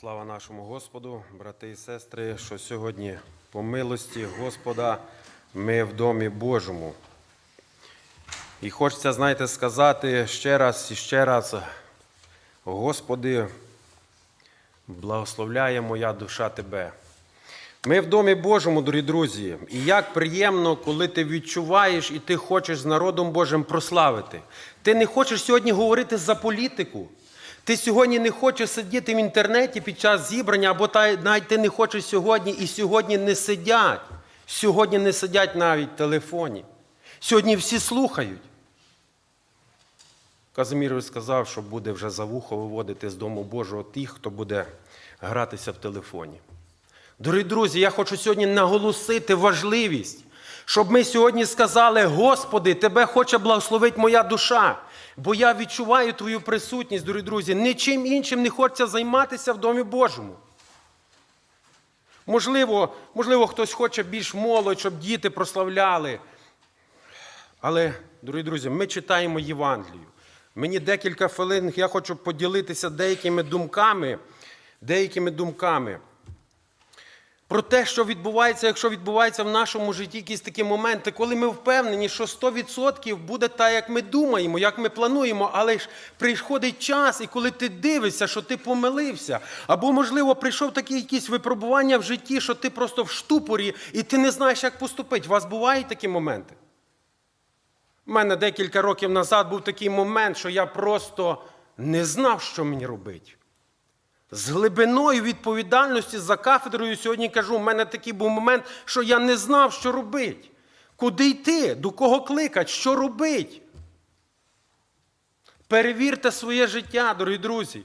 Слава нашому Господу, брати і сестри, що сьогодні по милості Господа ми в домі Божому. І хочеться, знаєте, сказати ще раз і ще раз, Господи, благословляє моя душа Тебе. Ми в домі Божому, дорогі друзі, і як приємно, коли ти відчуваєш і ти хочеш з народом Божим прославити. Ти не хочеш сьогодні говорити за політику. Ти сьогодні не хочеш сидіти в інтернеті під час зібрання, або навіть ти не хочеш сьогодні, і сьогодні не сидять. Сьогодні не сидять навіть в телефоні. Сьогодні всі слухають. Казимірович сказав, що буде вже за вухо виводити з дому Божого тих, хто буде гратися в телефоні. Дорогі друзі, я хочу сьогодні наголосити важливість, щоб ми сьогодні сказали: Господи, Тебе хоче благословити моя душа, бо я відчуваю Твою присутність, дорогі друзі. Нічим іншим не хочеться займатися в Домі Божому. Можливо, можливо, хтось хоче більш молодь, щоб діти прославляли. Але, дорогі друзі, ми читаємо Євангелію. Мені декілька хвилин, я хочу поділитися деякими думками, деякими думками про те, що відбувається, якщо відбувається в нашому житті якісь такі моменти, коли ми впевнені, що 100% буде так, як ми думаємо, як ми плануємо, але ж приходить час, і коли ти дивишся, що ти помилився, або, можливо, прийшов такі якісь випробування в житті, що ти просто в штупорі і ти не знаєш, як поступити. У вас бувають такі моменти? У мене декілька років назад був такий момент, що я просто не знав, що мені робити. З глибиною відповідальності за кафедрою сьогодні кажу, у мене такий був момент, що я не знав, що робити. Куди йти, до кого кликати, що робити. Перевірте своє життя, дорогі друзі.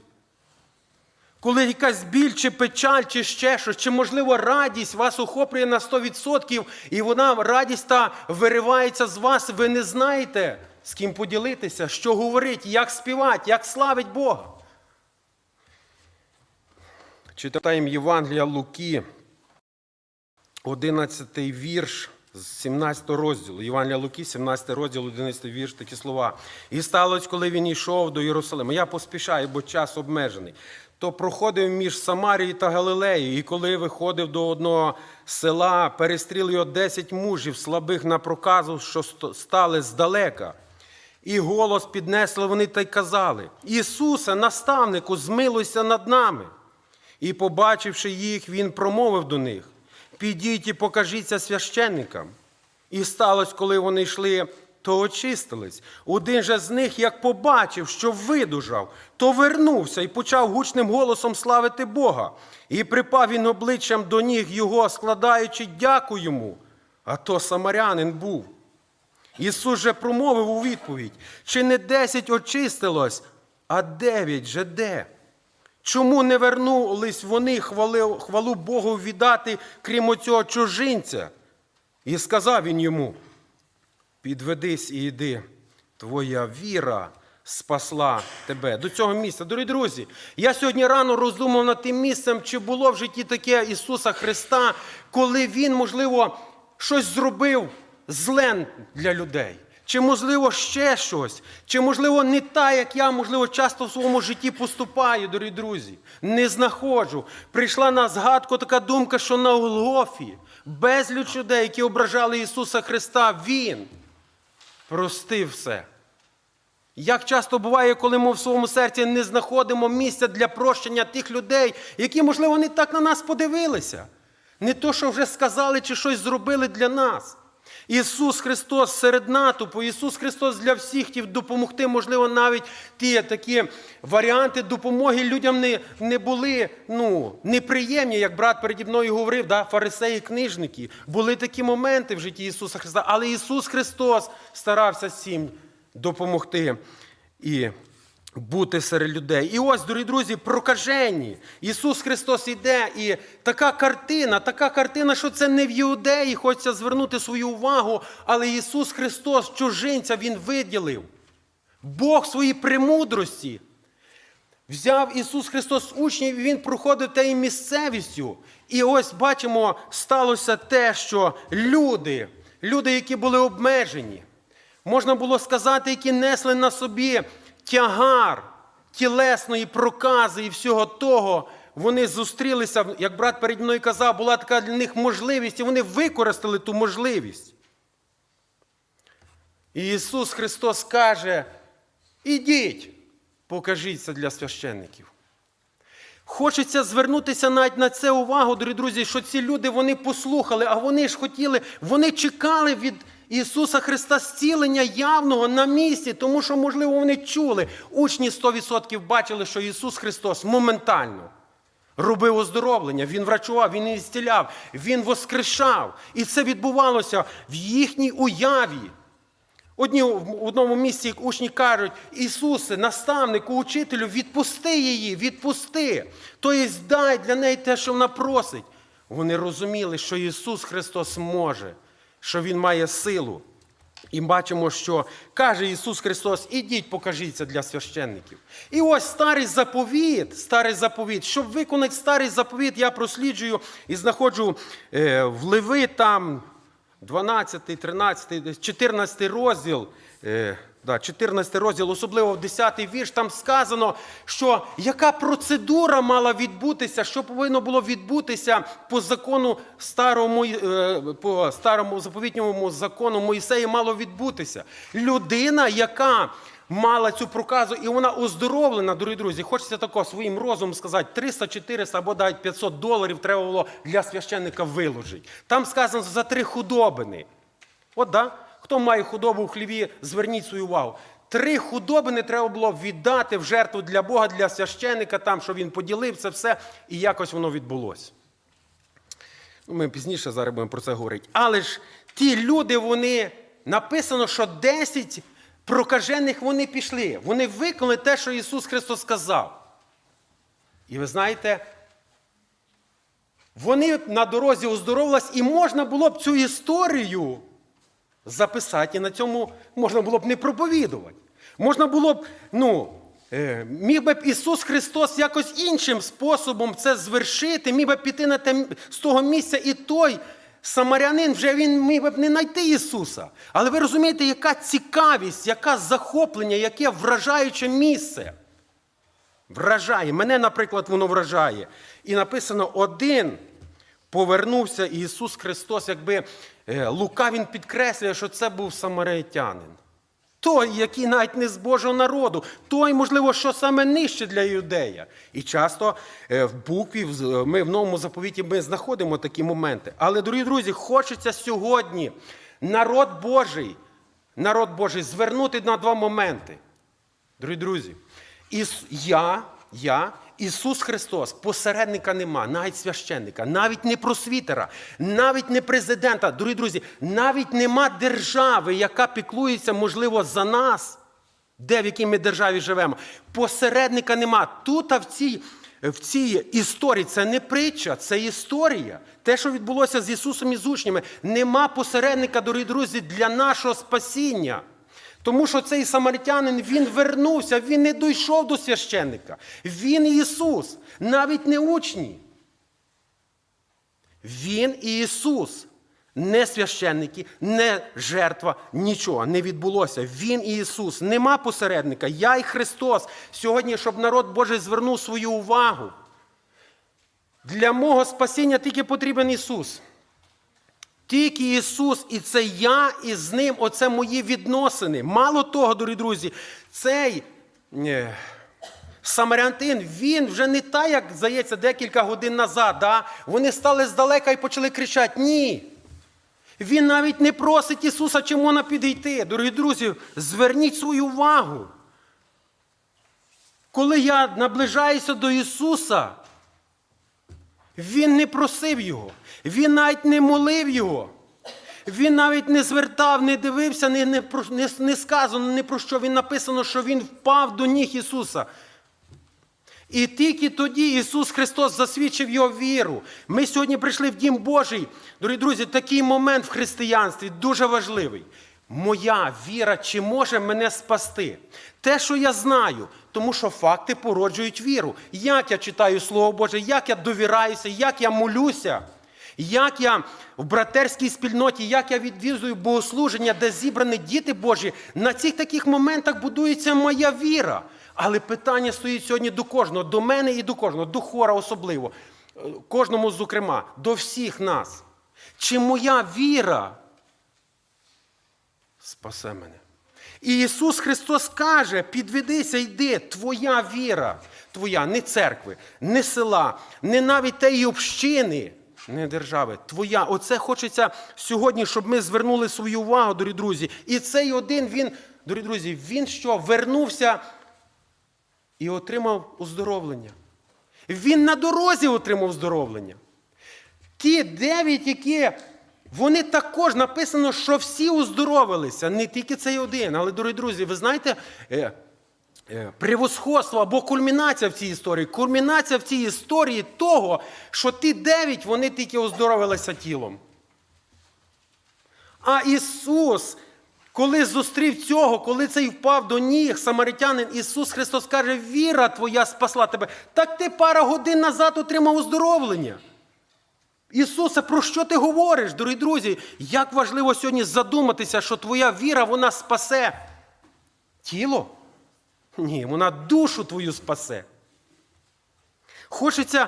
Коли якась біль, чи печаль, чи ще щось, чи, можливо, радість вас охоплює на 100%, і вона радість та виривається з вас, ви не знаєте, з ким поділитися, що говорити, як співати, як славить Бога. Читаємо Євангелія Луки, 11 вірш з 17 розділу. Євангелія Луки, 17 розділ, 11 вірш, такі слова. І сталося, коли він йшов до Єрусалима. Я поспішаю, бо час обмежений. То проходив між Самарією та Галилеєю, і коли виходив до одного села, перестріли його 10 мужів, слабих на проказу, що стали здалека. І голос піднесли вони та й казали: Ісусе, наставнику, змилуйся над нами. І, побачивши їх, він промовив до них: Підіть і покажіться священникам. І сталося, коли вони йшли, то очистились. Один же з них, як побачив, що видужав, то вернувся і почав гучним голосом славити Бога. І припав він обличчям до ніг його, складаючи дяку йому. А то самарянин був. Ісус же промовив у відповідь: чи не десять очистилось, а дев'ять же де? Чому не вернулись вони хвали, хвалу Богу віддати, крім оцього чужинця? І сказав він йому: підведись і йди, твоя віра спасла тебе. До цього місця. Дорогі друзі, я сьогодні рано роздумав над тим місцем, чи було в житті таке Ісуса Христа, коли Він, можливо, щось зробив зле для людей. Чи, можливо, ще щось, чи, можливо, не так, як я, можливо, часто в своєму житті поступаю, дорогі друзі. Не знаходжу. Прийшла на згадку така думка, що на Голгофі безліч людей, які ображали Ісуса Христа, Він простив все. Як часто буває, коли ми в своєму серці не знаходимо місця для прощення тих людей, які, можливо, не так на нас подивилися. Не то, що вже сказали чи щось зробили для нас. Ісус Христос серед натовпу, Ісус Христос для всіх хотів допомогти, можливо, навіть ті такі варіанти допомоги людям не, не були ну, неприємні, як брат переді мною говорив, да, фарисеї, книжники. Були такі моменти в житті Ісуса Христа, але Ісус Христос старався всім допомогти і бути серед людей. І ось, дорогі друзі, прокажені. Ісус Христос іде, і така картина, така картина, що це не в Іудеї, хочеться звернути свою увагу, але Ісус Христос, чужинця, Він виділив. Бог своїй премудрості. Взяв Ісус Христос учнів, і Він проходив тією місцевістю. І ось бачимо, сталося те, що люди, люди, які були обмежені, можна було сказати, які несли на собі тягар тілесної прокази і всього того, вони зустрілися, як брат переді мною казав, була така для них можливість, і вони використали ту можливість. І Ісус Христос каже: ідіть, покажіться для священників. Хочеться звернутися навіть на це увагу, дорогі друзі, що ці люди вони послухали, а вони ж хотіли, вони чекали від Ісуса Христа зцілення явного на місці, тому що, можливо, вони чули. Учні 100% бачили, що Ісус Христос моментально робив оздоровлення, Він врачував, Він ісціляв, Він воскрешав. І це відбувалося в їхній уяві. Одні в одному місці учні кажуть, Ісусе, наставнику, учителю, відпусти її, відпусти. Тобто дай для неї те, що вона просить. Вони розуміли, що Ісус Христос може, що Він має силу. І бачимо, що каже Ісус Христос, ідіть, покажіться для священників. І ось старий заповіт, старий заповіт. Щоб виконати старий заповіт, я просліджую і знаходжу е, в Леви там 12, 13, 14 розділ. Да, 14 розділ, особливо в 10 вірш, там сказано, що яка процедура мала відбутися, що повинно було відбутися по закону старому, е, по старому заповітньому закону Моїсея мало відбутися. Людина, яка мала цю проказу, і вона оздоровлена, дорогі друзі, хочеться такого своїм розумом сказати, 300, 400 або навіть 500 доларів треба було для священника виложити. Там сказано за три худобини. От да. Хто має худобу в хліві, зверніть свою увагу. Три худобини треба було віддати в жертву для Бога, для священника, там, що він поділив це все, і якось воно відбулося. Ну, Ми пізніше зараз будемо про це говорити. Але ж ті люди, вони написано, що 10 прокажених вони пішли. Вони виконали те, що Ісус Христос сказав. І ви знаєте, вони на дорозі оздоровились, і можна було б цю історію записати, і на цьому можна було б не проповідувати. Можна було б, ну, е, міг би б Ісус Христос якось іншим способом це звершити, міг би піти на те, з того місця, і той самарянин вже він міг би не знайти Ісуса. Але ви розумієте, яка цікавість, яке захоплення, яке вражаюче місце. Вражає. Мене, наприклад, воно вражає. І написано один. Повернувся і Ісус Христос, якби е, Лука він підкреслює, що це був самаритянин. Той, який навіть не з Божого народу, той, можливо, що саме нижче для юдея. І часто е, в букві, ми в новому заповіті ми знаходимо такі моменти. Але, дорогі друзі, хочеться сьогодні народ Божий, народ Божий звернути на два моменти. Дорогі друзі, Іс... я, я, Ісус Христос, посередника нема, навіть священника, навіть не просвітера, навіть не президента. Дорогі друзі, навіть нема держави, яка піклується, можливо, за нас, де в якій ми державі живемо. Посередника нема. Тут, а в цій, в цій історії, це не притча, це історія. Те, що відбулося з Ісусом і з учнями, нема посередника, дорогі друзі, для нашого спасіння. Тому що цей самаритянин він вернувся, він не дійшов до священника. Він Ісус, навіть не учні. Він і Ісус. Не священники, не жертва, нічого не відбулося. Він і Ісус. Нема посередника. Я і Христос. Сьогодні, щоб народ Божий звернув свою увагу. Для мого спасіння тільки потрібен Ісус. Тільки Ісус, і це я і з Ним, оце мої відносини. Мало того, дорогі друзі, цей самарянтин, він вже не та, як здається, декілька годин назад. Да? Вони стали здалека і почали кричати: Ні. Він навіть не просить Ісуса, чи можна підійти. Дорогі друзі, зверніть свою увагу. Коли я наближаюся до Ісуса, він не просив його, він навіть не молив його. Він навіть не звертав, не дивився, не, не, не, не сказано не про що. Він написано, що він впав до ніг Ісуса. І тільки тоді Ісус Христос засвідчив його віру. Ми сьогодні прийшли в Дім Божий. Дорогі друзі, такий момент в християнстві дуже важливий. Моя віра чи може мене спасти? Те, що я знаю, тому що факти породжують віру. Як я читаю Слово Боже, як я довіраюся, як я молюся, як я в братерській спільноті, як я відвідую богослуження, де зібрані діти Божі, на цих таких моментах будується моя віра. Але питання стоїть сьогодні до кожного, до мене і до кожного, до хора особливо, кожному, зокрема, до всіх нас. Чи моя віра спасе мене? І Ісус Христос каже: підведися, йди, твоя віра, твоя, не церкви, не села, не навіть тієї общини, не держави, твоя. Оце хочеться сьогодні, щоб ми звернули свою увагу, дорогі друзі. І цей один він, дорогі друзі, він що? Вернувся і отримав оздоровлення. Він на дорозі отримав оздоровлення. Ті дев'ять, які вони також написано, що всі оздоровилися, не тільки цей один. Але, дорогі друзі, ви знаєте, е, е, превосходство або кульмінація в цій історії. Кульмінація в цій історії того, що ті дев'ять, вони тільки оздоровилися тілом. А Ісус, коли зустрів цього, коли цей впав до ніг, самаритянин, Ісус Христос каже, віра твоя спасла тебе. Так ти пара годин назад отримав оздоровлення. Ісусе, про що ти говориш, дорогі друзі? Як важливо сьогодні задуматися, що твоя віра, вона спасе тіло? Ні, вона душу твою спасе. Хочеться,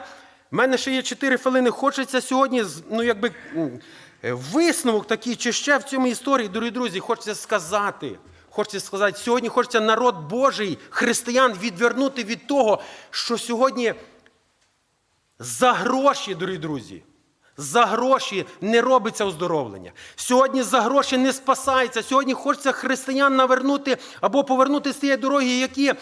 в мене ще є 4 хвилини, хочеться сьогодні, ну якби е, висновок такий, чи ще в цьому історії, дорогі друзі, хочеться сказати. Хочеться сказати, сьогодні хочеться народ Божий, християн відвернути від того, що сьогодні за гроші, дорогі друзі, за гроші не робиться оздоровлення. Сьогодні за гроші не спасається. Сьогодні хочеться християн навернути або повернути з тієї дороги, які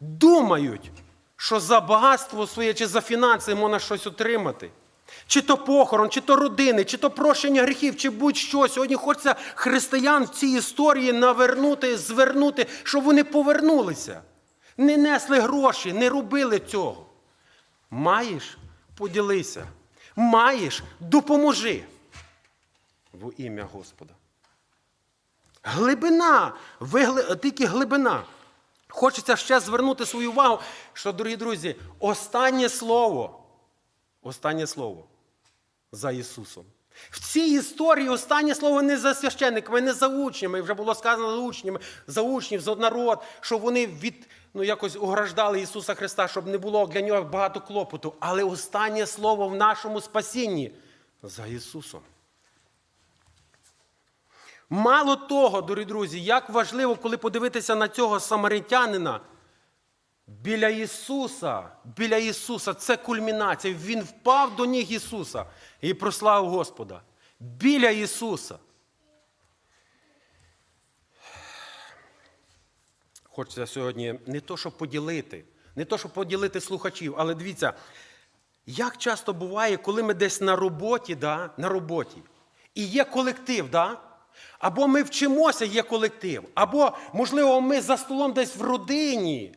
думають, що за багатство своє чи за фінанси можна щось отримати. Чи то похорон, чи то родини, чи то прощення гріхів, чи будь-що. Сьогодні хочеться християн в цій історії навернути, звернути, щоб вони повернулися. Не несли гроші, не робили цього. Маєш поділися. Маєш допоможи в ім'я Господа. Глибина, вигли- тільки глибина. Хочеться ще звернути свою увагу, що, дорогі друзі, останнє слово, останнє слово за Ісусом. В цій історії останнє слово не за священниками, не за учнями. Вже було сказано за учнями, за учнів, за народ, що вони від, ну, якось ограждали Ісуса Христа, щоб не було для нього багато клопоту. Але останнє слово в нашому спасінні за Ісусом. Мало того, дорогі друзі, як важливо, коли подивитися на цього самаритянина, біля Ісуса, біля Ісуса, це кульмінація. Він впав до ніг Ісуса і прославив Господа. Біля Ісуса. Хочеться сьогодні не то, щоб поділити, не то, щоб поділити слухачів, але дивіться, як часто буває, коли ми десь на роботі, да, на роботі, і є колектив, да? або ми вчимося, є колектив, або, можливо, ми за столом десь в родині,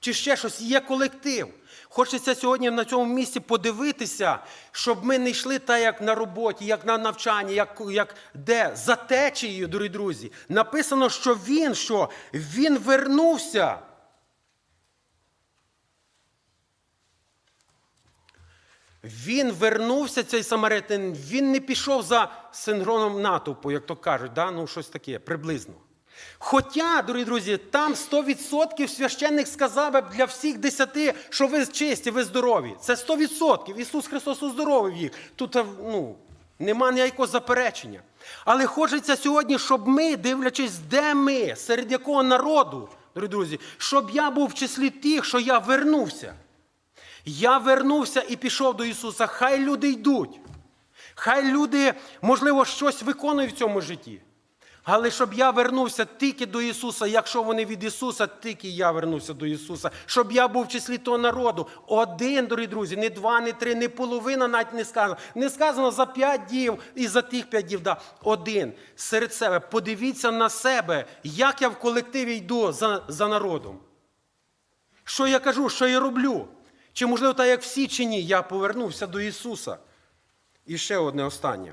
чи ще щось, є колектив. Хочеться сьогодні на цьому місці подивитися, щоб ми не йшли так, як на роботі, як на навчанні, як, як де за течією, дорогі друзі. Написано, що він що? Він вернувся. Він вернувся, цей самаритин, він не пішов за синхроном натовпу, як то кажуть, да? ну щось таке, приблизно. Хоча, дорогі друзі, там 100% священник сказав би для всіх десяти, що ви чисті, ви здорові. Це 100%. Ісус Христос оздоровив їх. Тут ну, нема ніякого заперечення. Але хочеться сьогодні, щоб ми, дивлячись, де ми, серед якого народу, дорогі друзі, щоб я був в числі тих, що я вернувся. Я вернувся і пішов до Ісуса. Хай люди йдуть. Хай люди, можливо, щось виконують в цьому житті. Але щоб я вернувся тільки до Ісуса, якщо вони від Ісуса, тільки я вернувся до Ісуса. Щоб я був в числі того народу. Один, дорогі друзі, не два, не три, не половина навіть не сказано. Не сказано за п'ять дів і за тих п'ять дів. Да. Один серед себе. Подивіться на себе, як я в колективі йду за, за народом. Що я кажу, що я роблю? Чи, можливо, так як всі чи ні, я повернувся до Ісуса. І ще одне останнє.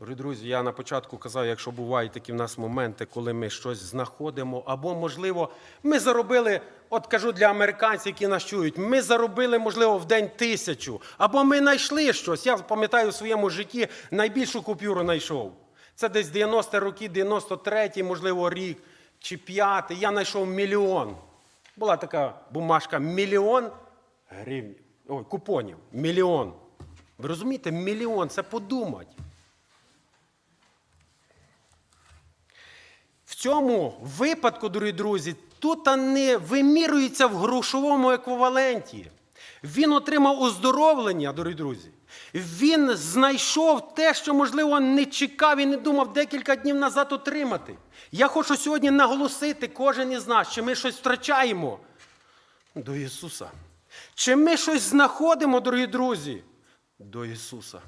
Дорогі друзі, я на початку казав, якщо бувають такі в нас моменти, коли ми щось знаходимо, або, можливо, ми заробили, от кажу для американців, які нас чують, ми заробили, можливо, в день тисячу, або ми знайшли щось. Я пам'ятаю в своєму житті найбільшу купюру знайшов. Це десь 90 роки, 93-й, можливо, рік чи 5 Я знайшов мільйон. Була така бумажка мільйон гривень. Ой, купонів. Мільйон. Ви розумієте, мільйон це подумать. Цьому випадку, дорогі друзі, тут не вимірюється в грошовому еквіваленті. Він отримав оздоровлення, дорогі друзі. Він знайшов те, що, можливо, не чекав і не думав декілька днів назад отримати. Я хочу сьогодні наголосити, кожен із нас, чи ми щось втрачаємо до Ісуса. Чи ми щось знаходимо, дорогі друзі, до Ісуса.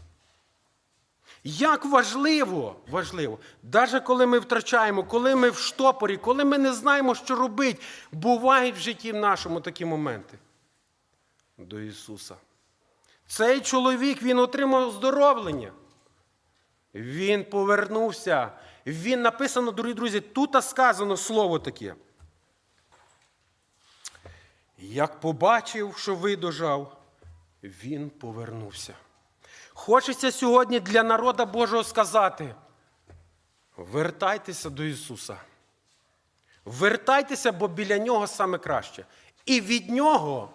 Як важливо, важливо, навіть коли ми втрачаємо, коли ми в штопорі, коли ми не знаємо, що робити, бувають в житті нашому такі моменти. До Ісуса. Цей чоловік він отримав оздоровлення. Він повернувся. Він написано, дорогі друзі, тут сказано слово таке. Як побачив, що видужав, він повернувся. Хочеться сьогодні для народа Божого сказати: вертайтеся до Ісуса. Вертайтеся, бо біля Нього саме краще. І від Нього